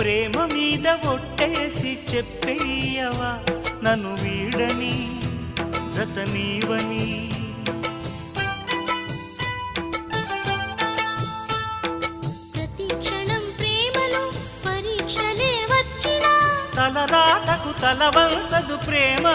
ప్రేమ మీద ఒట్టేసి చెప్పేయవా నన్ను వీడని జతనీవని. ప్రతి తలరాటకు తల వంచదు ప్రేమ.